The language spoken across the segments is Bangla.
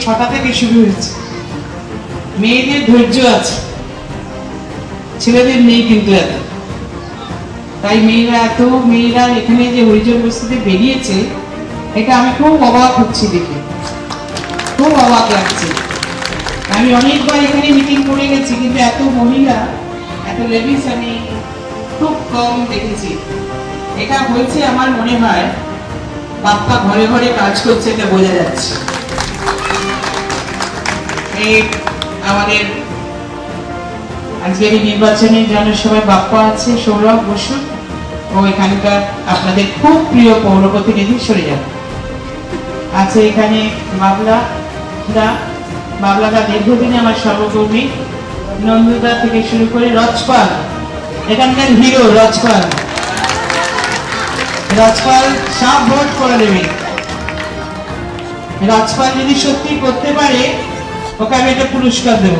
ছটা থেকে শুরু হয়েছে। মেয়েদের ধৈর্য আছে। ছেলেদের নেই কিন্তু এত। তাই মেয়েরা এত, মেয়েরা এখানে যে হরিজন বস্তিতে বেরিয়েছে, এটা আমি খুব অবাক হচ্ছি দেখে। খুব অবাক লাগছে। আমি অনেকবার এখানে মিটিং করে গেছি, কিন্তু এত মহিলা, এত লেডিস আমি খুব কম দেখেছি। এটা হয়েছে আমার মনে হয়, বাপ্পা ঘরে ঘরে কাজ করছে এটা বোঝা যাচ্ছে। আমাদের আজকের এই জনসভায় বাপ্পা আছে, সৌরভ বসু ও এখানকার আপনাদের খুব প্রিয় পৌর প্রতিনিধি সরে যাবে আছে এখানে বাবলা দা দীর্ঘদিনে আমার সর্বকর্মী। নন্দুদা থেকে শুরু করে রজপাল, এখানকার হিরো রজপাল। রাজপাল সব ভোট করে দেবে রাজপাল যদি সত্যি করতে পারে ওকে আমি একটা পুরস্কার দেব।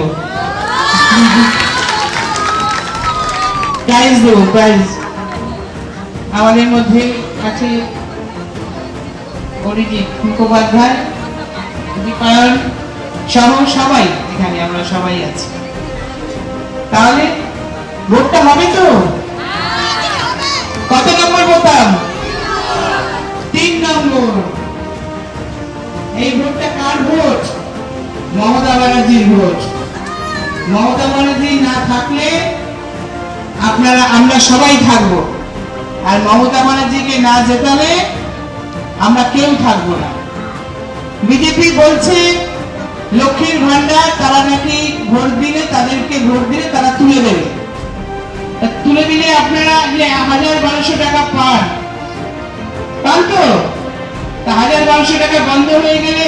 প্রাইজ দেবো প্রাইজ আমাদের মধ্যে আছে অরিজিৎ মুখোপাধ্যায়, দীপায়ন সহ সবাই এখানে, আমরা সবাই আছি। তাহলে ভোটটা হবে তো? কত নম্বর বোতাম তিন নম্বর। এই ভোটটা কার ভোট? মমতা ব্যানার্জির ভোট। মমতা ব্যানার্জি না থাকলে আপনারা, আমরা সবাই থাকব। আর মমতা ব্যানার্জিকে না জেতালে আমরা কেউ থাকব না। বিজেপি বলছে, লক্ষ্মীর ভান্ডার তারা নাকি ভোট দিলে, তাদেরকে ভোট দিলে তারা তুলে দেবে। তুলে দিলে আপনারা যে হাজার বারোশো টাকা পান পান তা হাজার বারোশো টাকা বন্ধ হয়ে গেলে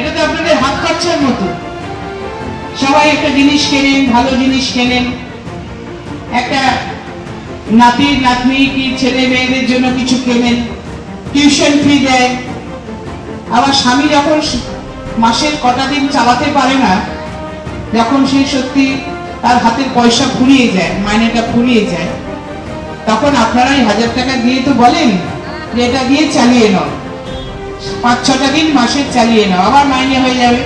এটা তো আপনাদের হাত খরচার মতো। সবাই একটা জিনিস কেনেন, ভালো জিনিস কেনেন। একটা নাতি নাতনি কি ছেলে মেয়েদের জন্য কিছু কেনেন, টিউশন ফি দেয়। আবার স্বামী যখন মাসের কটা দিন চালাতে পারে না, যখন সে সত্যি তার হাতের পয়সা ফুরিয়ে যায়, মাইনেটা ফুরিয়ে যায়, তখন আপনারা হাজার টাকা দিয়ে তো বলেন যে এটা দিয়ে চালিয়ে নাও। পাঁচ ছটা দিন মাসের চালিয়ে নাও, আবার মাইনে হয়ে যাবে।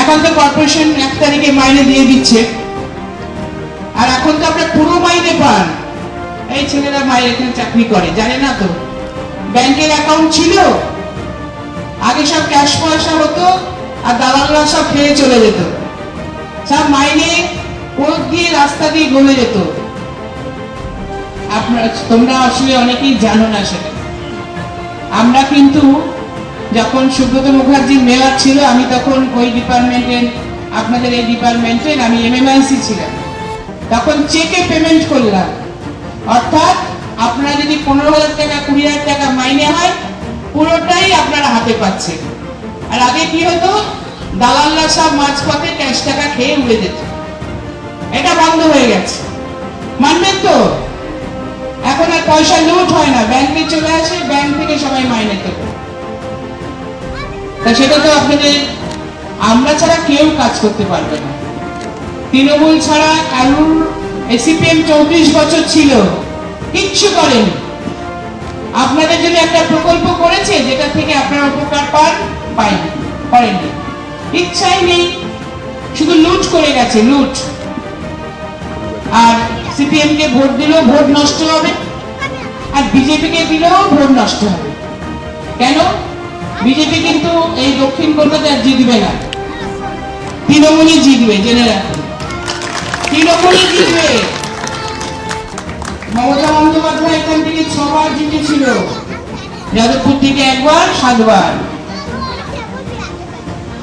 এখন তো কর্পোরেশন এক তারিখে মাইনে দিয়ে দিচ্ছে। আর এখন তো আপনার পুরো মাইনে পান। এই ছেলেরা মায়ের এখানে চাকরি করে, জানে না তো? ব্যাংকের অ্যাকাউন্ট ছিল, আগে সব ক্যাশ পয়সা হতো, আর দালালরা সব খেয়ে চলে যেত। সব মাইনে কোর্ট দিয়ে রাস্তা দিয়ে গলে যেত। আপনার, তোমরা আসলে অনেকেই জানো না সেটা। আমরা কিন্তু যখন সুব্রত মুখার্জি মেয়র ছিল, আমি তখন ওই ডিপার্টমেন্টের আপনাদের এই ডিপার্টমেন্টের আমি এমএমআইসি ছিলাম। তখন চেকে পেমেন্ট করলাম। অর্থাৎ আপনারা যদি পনেরো হাজার টাকা, কুড়ি হাজার টাকা মাইনে হয়, পুরোটাই আপনারা হাতে পাচ্ছেন। আর আগে কি হতো? দালালরা সব মাঝপথে ক্যাশ টাকা খেয়ে উড়ে যেত। এটা বন্ধ হয়ে গেছে। মানবেন তো? পয়সা লুট হয় না। ব্যাংকে চলে আসে ব্যাংক থেকে সবাই মাইনে দেবে তা সেটা তো আপনাদের, আমরা ছাড়া কেউ কাজ করতে পারবে না। তৃণমূল ছাড়া কারুর এসিপিএম চৌত্রিশ বছর ছিল, কিচ্ছু করেনি। আপনাদের জন্য একটা প্রকল্প করেছে, যেটা থেকে আপনারা উপকার পান, পাইনি, করেননি। ইচ্ছাই নেই, শুধু লুট করে গেছে, লুট। আর সিপিএম কে ভোট দিলেও ভোট নষ্ট হবে। আর বিজেপি কে দিলেও ভোট নষ্ট হবে। কেন? বিজেপি কিন্তু এই দক্ষিণ কলকাতায় জিতবে না। তৃণমূলই জিতবে, জেনে রাখুন। তৃণমূলই জিতবে। মমতা বন্দ্যোপাধ্যায় এখান থেকে ছবার জিতেছিল। যাদবপুর থেকে একবার, সাতবার।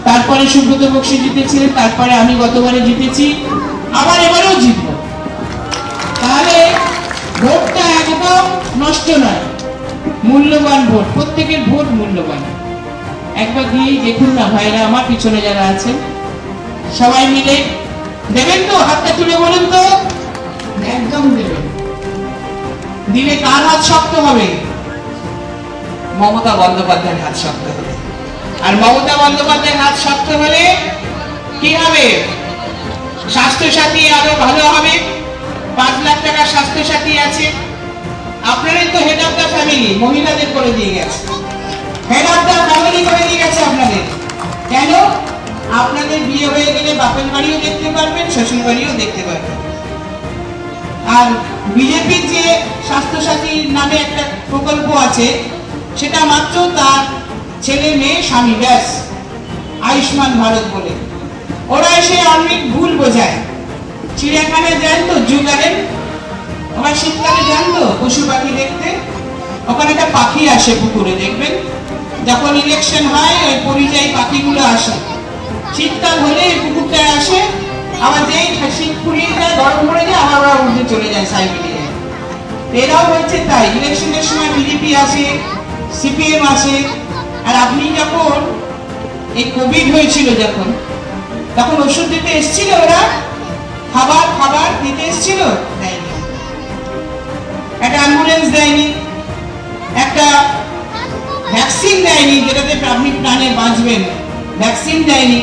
তারপরে সুব্রত বক্সি জিতেছিলেন তারপরে আমি গতবারে জিতেছি, আবার এবারেও জিতবো। ভোটটা একদম নষ্ট নয়। মূল্যবান ভোট, প্রত্যেকের ভোট মূল্যবান। একবার দিয়ে দেখুন না ভাইরা আমার পিছনে যারা আছেন, সবাই মিলে দেবেন তো হাতটা তুলে বলুন তো? একদম দেবেন। দিলে কার হাত শক্ত হবে? মমতা বন্দ্যোপাধ্যায়ের হাত শক্ত হবে। আর মমতা বন্দ্যোপাধ্যায়ের হাত শক্ত হলে কি হবে? স্বাস্থ্যসাথী আরও ভালো হবে। পাঁচ লাখ টাকা স্বাস্থ্যসাথী আছে। আপনারাই তো হেড অফ দ্য ফ্যামিলি মহিলাদের করে দিয়ে গেছে। হেড অফ দ্য ফ্যামিলি করে দিয়ে গেছে আপনাদের। কেন? আপনাদের বিয়ে হয়ে গেলে বাপের বাড়িও দেখতে পারবেন, শ্বশুর বাড়িও দেখতে পারবেন। আর বিজেপির যে স্বাস্থ্যসাথী নামে একটা প্রকল্প আছে, সেটা মাত্র তার ছেলে, মেয়ে, স্বামী, ব্যাস। আয়ুষ্মান ভারত বলে। ওরা এসে অনেক ভুল বোঝায়। চিড়িয়াখানায় যান তো, জু গার্ডেন ওরা শীতকালে যান তো, পশু পাখি দেখতে। ওখানে একটা পাখি আসে পুকুরে, দেখবেন? যখন ইলেকশন হয়, ওই পরিযায়ী পাখিগুলো আসে। শীতকাল হলে এই পুকুরটায় আসে, আবার যেই শীত ফুরিয়ে যায়, গরম পড়ে যায়, আবার ওরা উঠে চলে যায় সাইবেরিয়ায় এরাও হচ্ছে তাই ইলেকশনের সময় বিজেপি আসে সিপিএম আসে। আর আপনি যখন এই কোভিড হয়েছিল যখন, তখন ওষুধ দিতে এসেছিল ওরা খাবার খাবার দিতে এসেছিল? দেয়নি। একটা অ্যাম্বুলেন্স দেয়নি। একটা ভ্যাকসিন দেয়নি, যেটাতে আপনি প্রাণে বাঁচবেন। ভ্যাকসিন দেয়নি।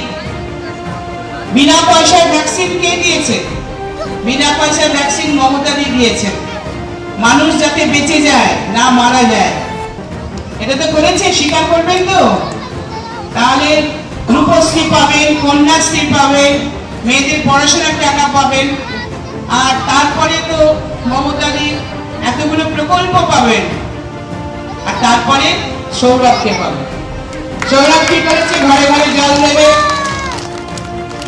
বিনা পয়সায় ভ্যাকসিন কে দিয়েছে? বিনা পয়সায় ভ্যাকসিন মমতা দি দিয়েছেন মানুষ যাতে বেঁচে যায়, না মারা যায়। এটা তো করেছে, স্বীকার করবেন তো? তাহলে রূপশ্রী পাবেন, কন্যাশ্রী পাবেন মেয়েদের পড়াশোনার টাকা পাবেন। আর তারপরে তো মমতাদি এতগুলো প্রকল্প পাবেন। আর তারপরে সৌরভকে পাবেন। সৌরভ কি করেছে ঘরে ঘরে জল দেবে।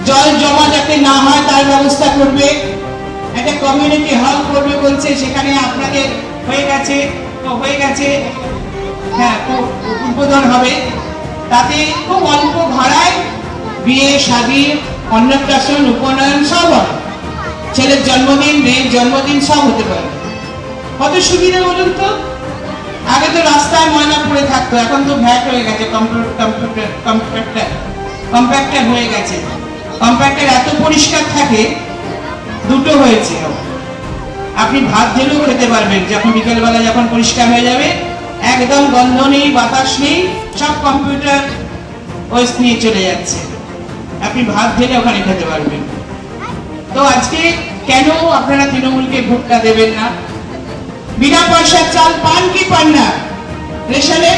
জল জমা যাতে না হয় তার ব্যবস্থা করবে। একটা কমিউনিটি হল করবে বলছে, সেখানে আপনাদের হয়ে গেছে তো হয়ে গেছে। হ্যাঁ উদ্বোধন হবে। তাতে খুব অল্প ভাড়ায় বিয়ে, শাদী অন্নপ্রাশন, উপনয়ন সব হবে। ছেলের জন্মদিন, মেয়ের জন্মদিন সব হতে পারে। কত সুবিধা বলুন তো? আগে তো রাস্তায় ময়লা পড়ে থাকতো, এখন তো ভ্যাট হয়ে গেছে কম্পিউটার কম্পিউটার কম্প্যাক্টার হয়ে গেছে। কম্প্যাক্টার এত পরিষ্কার থাকে, দুটো হয়েছে। আপনি ভাত ঢেলেও খেতে পারবেন, যখন বিকেলবেলা যখন পরিষ্কার হয়ে যাবে, একদম গন্ধ নেই, বাতাস নেই, সব কম্পিউটার ওয়েস্ট নিয়ে চলে যাচ্ছে। আপনি ভাত ঢেলে ওখানে খেতে পারবেন। তো আজকে কেন আপনারা তৃণমূলকে ভোটটা দেবেন না? বিনা পয়সার চাল পান কি পান না? রেশনে?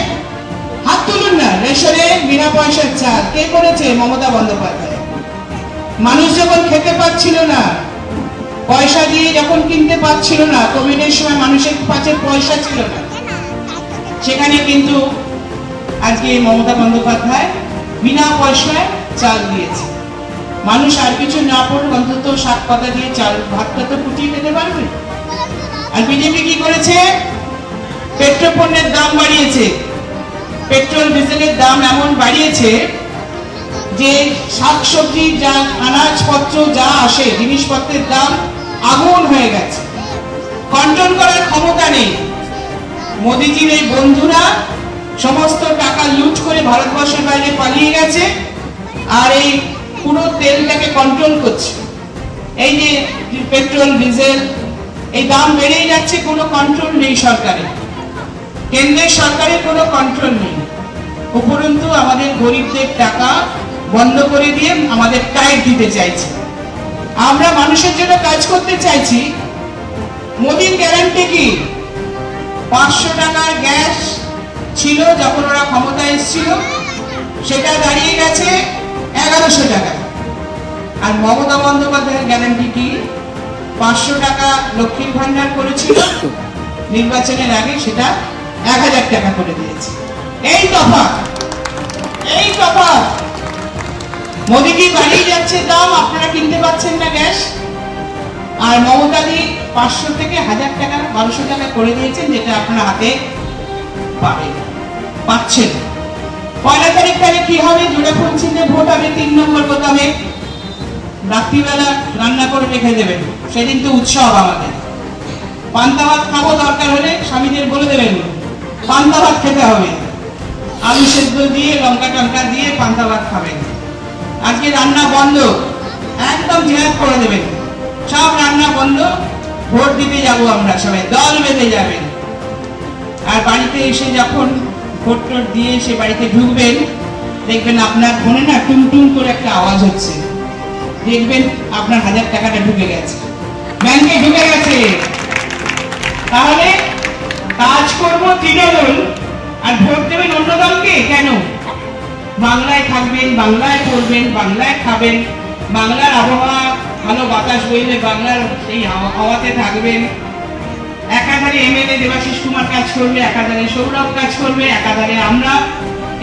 হাত তুলুন না, রেশনে বিনা পয়সার চাল। কে করেছে? মমতা বন্দ্যোপাধ্যায়। মানুষ যখন খেতে পাচ্ছিল না, পয়সা দিয়ে যখন কিনতে পাচ্ছিল না, কোভিডের সময় মানুষের কাছে পয়সা ছিল না। সেখানে কিন্তু আজকে মমতা বন্দ্যোপাধ্যায় বিনা পয়সায় চাল দিয়েছে। মানুষ আর কিছু না পড়ুক, অন্তত শাক পাতা দিয়ে চাল, ভাতটা তো ফুটিয়ে খেতে পারবে। আর বিজেপি কি করেছে? পেট্রোল পণ্যের দাম বাড়িয়েছে। পেট্রোল, ডিজেলের দাম এমন বাড়িয়েছে যে শাকসবজি যা আনাজপত্র যা আসে, জিনিসপত্রের দাম আগুন হয়ে গেছে। কন্ট্রোল করার ক্ষমতা নেই। মোদিজির এই বন্ধুরা সমস্ত টাকা লুট করে ভারতবর্ষের বাইরে পালিয়ে গেছে। আর এই পুরো তেলটাকে কন্ট্রোল করছে। এই যে পেট্রোল ডিজেল এই দাম বেড়েই যাচ্ছে, কোনো কন্ট্রোল নেই সরকারের। কেন্দ্রের সরকারের কোনো কন্ট্রোল নেই। উপরন্তু আমাদের গরিবদের টাকা বন্ধ করে দিয়ে আমাদের টাইট দিতে চাইছে। আমরা মানুষের জন্য কাজ করতে চাইছি। মোদির গ্যারান্টি কি? পাঁচশো টাকার গ্যাস ছিল যখন ওরা ক্ষমতায় এসেছিল, সেটা দাঁড়িয়ে গেছে। এগারোশো টাকা। আর মমতা বন্দ্যোপাধ্যায়ের গ্যারান্টি কি? পাঁচশো টাকা লক্ষ্মীর ভান্ডার করেছিল, নির্বাচনের আগে সেটা এক হাজার টাকা করে দিয়েছে। এই তফাৎ এই তফাৎ। মোদিজি বাড়িয়ে যাচ্ছে দাম, আপনারা কিনতে পাচ্ছেন না গ্যাস। আর মমতাদি পাঁচশো থেকে হাজার টাকা, বারোশো টাকা করে দিয়েছেন, যেটা আপনার হাতে পাবেন, পাচ্ছেন। পয়লা তারিখ তাহলে কি হবে? জোড়া পঞ্চিতে ভোট হবে তিন নম্বর বোতামে রাত্রিবেলা রান্না করে রেখে দেবেন। সেদিন তো উৎসব আমাদের। পান্তা ভাত খাব দরকার হলে স্বামীদের বলে দেবেন, পান্তা ভাত খেতে হবে। আলু সেদ্ধ দিয়ে, লঙ্কা টঙ্কা দিয়ে পান্তা ভাত খাবেন। আজকে রান্না বন্ধ। একদম জেহাদ করে দেবেন। সব রান্না বন্ধ। ভোট দিতে যাব আমরা সবাই। দল বেঁধে যাবেন। আর বাড়িতে এসে যখন ভোট টোট দিয়ে সে বাড়িতে ঢুকবেন, দেখবেন আপনার ফোনে না টুনটুন করে একটা আওয়াজ হচ্ছে। দেখবেন আপনার হাজার টাকাটা ঢুকে গেছে। ব্যাংকে ঢুকে গেছে। তাহলে কাজ করব তৃণমূল, আর ভোট দেবেন অন্য দলকে? কেন? বাংলায় থাকবেন, বাংলায় পড়বেন বাংলায় খাবেন। বাংলার আবহাওয়া ভালো বাতাস বইলে বাংলার সেই হাওয়া- হাওয়াতে থাকবেন। একাধারে এমএলএ দেবাশিস কুমার কাজ করবে, একাধারে সৌরভ কাজ করবে, একাধারে আমরা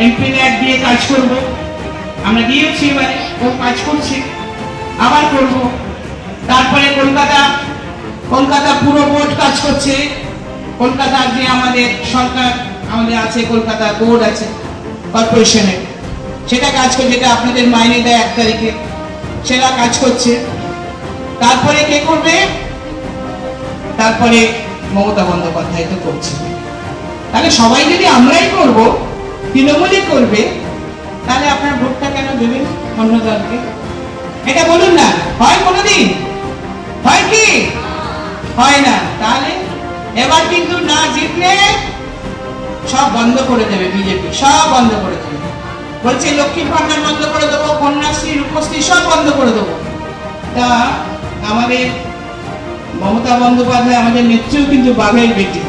এমপি দিয়ে কাজ করব। আমরা দিয়েছি এবারে, ও কাজ করছে, আবার করব। তারপরে কলকাতা কলকাতা পুরো বোর্ড কাজ করছে। কলকাতার যে আমাদের সরকার, আমাদের আছে, কলকাতা বোর্ড আছে কর্পোরেশনের সেটা কাজ করছে, যেটা আপনাদের মাইনে দেয় এক তারিখে, সেটা কাজ করছে। তারপরে কে করবে? তারপরে মমতা বন্দ্যোপাধ্যায় তো করছে। তাহলে সবাই যদি আমরাই করব, তৃণমূলই করবে, তাহলে আপনার ভোটটা কেন দেবেন অন্য দলকে? এটা বলুন না, হয় কোনোদিন? হয় কি? হয় না। তাহলে এবার কিন্তু না জিতলে সব বন্ধ করে দেবে বিজেপি, সব বন্ধ করে দেবে। বলছে লক্ষ্মীর ভান্ডার বন্ধ করে দেবো, কন্যাশ্রী, রূপশ্রী সব বন্ধ করে দেবো। তা আমাদের মমতা বন্দ্যোপাধ্যায় আমাদের নেত্রীও কিন্তু বাঘের বেটি।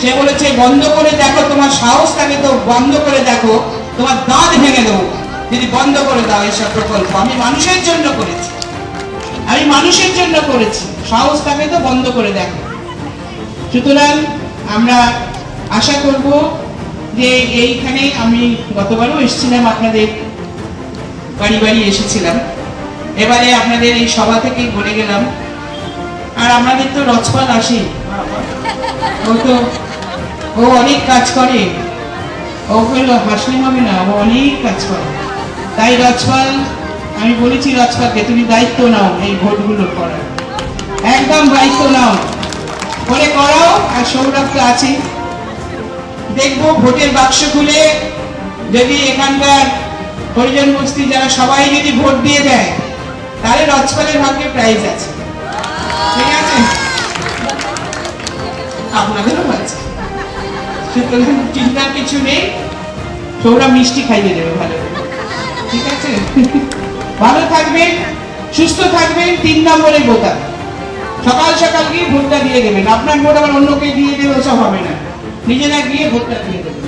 সে বলেছে, বন্ধ করে দেখো, তোমার সাহস থাকে তো বন্ধ করে দেখো, তোমার দাঁত ভেঙে দেবো। যদি বন্ধ করে দাও এইসব প্রকল্প, আমি মানুষের জন্য করেছি। আমি মানুষের জন্য করেছি। সাহস থাকে তো বন্ধ করে দেখো। সুতরাং আমরা আশা করব যে এইখানে আমি গতবারও এসেছিলাম আপনাদের বাড়ি বাড়ি এসেছিলাম। এবারে আপনাদের এই সভা থেকেই বলে গেলাম আর আমাদের তো রচপাল আসে। ও তো, ও অনেক কাজ করে। ও হলো হাসলে হবে না, ও অনেক কাজ করে। তাই রচপাল আমি বলেছি রচপালকে তুমি দায়িত্ব নাও এই ভোটগুলো করার। একদম দায়িত্ব নাও। বলে করাও, আর সৌরভ তো আছে। দেখব, ভোটের বাক্স খুলে যদি এখানকার হরিজন বস্তি যারা সবাই যদি ভোট দিয়ে দেয়, তাহলে রচপালের ভাগ্যে প্রাইজ আছে। ঠিক আছে? আপনাদেরও আছে সুতরাং চিন্তার কিছু নেই। সৌরা মিষ্টি খাইয়ে দেবে ভালো ঠিক আছে? ভালো থাকবেন, সুস্থ থাকবেন, তিন নম্বরে বোতাম সকাল সকাল গিয়ে ভোটটা দিয়ে দেবেন। আপনার ভোট আবার অন্যকে দিয়ে দেবে, ওসব হবে না। নিজেরা গিয়ে ভোটটা দিয়ে দেবেন।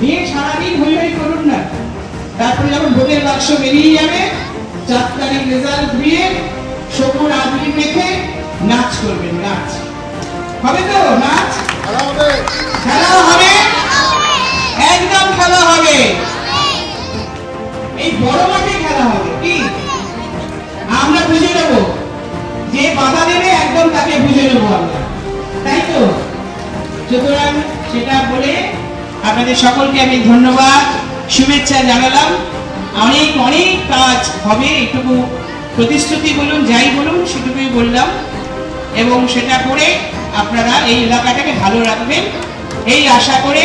দিয়ে সারাদিন হই হই করুন না। তারপরে যখন ভোটের বাক্স বেরিয়ে যাবে, চার তারিখ রেজাল্ট দিয়ে সবুর আদরি মেখে নাচ করবেন নাচ। হবে তো নাচ? খেলা হবে? একদম খেলা হবে। এই বড় মাঠে খেলা হবে কি? আমরা বুঝে নেব। যে বাধা দেবে একদম তাকে বুঝে নেব আমরা। তাই তো? সুতরাং সেটা বলে আপনাদের সকলকে আমি ধন্যবাদ শুভেচ্ছা জানালাম। অনেক অনেক কাজ হবে এটুকু প্রতিশ্রুতি বলুন যাই বলুন সেটুকুই বললাম। এবং সেটা করে আপনারা এই এলাকাটাকে ভালো রাখবেন। এই আশা করে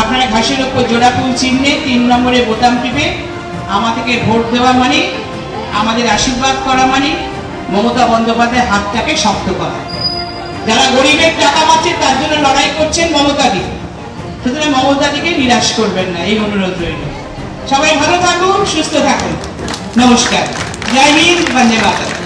আপনারা ঘাসের ওপর জোড়াফুল চিহ্নে তিন নম্বরে বোতাম টিপে আমাদেরকে ভোট দেওয়া মানে আমাদের আশীর্বাদ করা মানে মমতা বন্দ্যোপাধ্যায়ের হাতটাকে শক্ত করা। যারা গরিবের টাকা পাচ্ছে, তার জন্য লড়াই করছেন মমতাদি সুতরাং মমতাদিকে নিরাশ করবেন না, এই অনুরোধ রইল। সবাই ভালো থাকুন, সুস্থ থাকুন। নমস্কার। জয় হিন্দ, বন্দে মাতরম।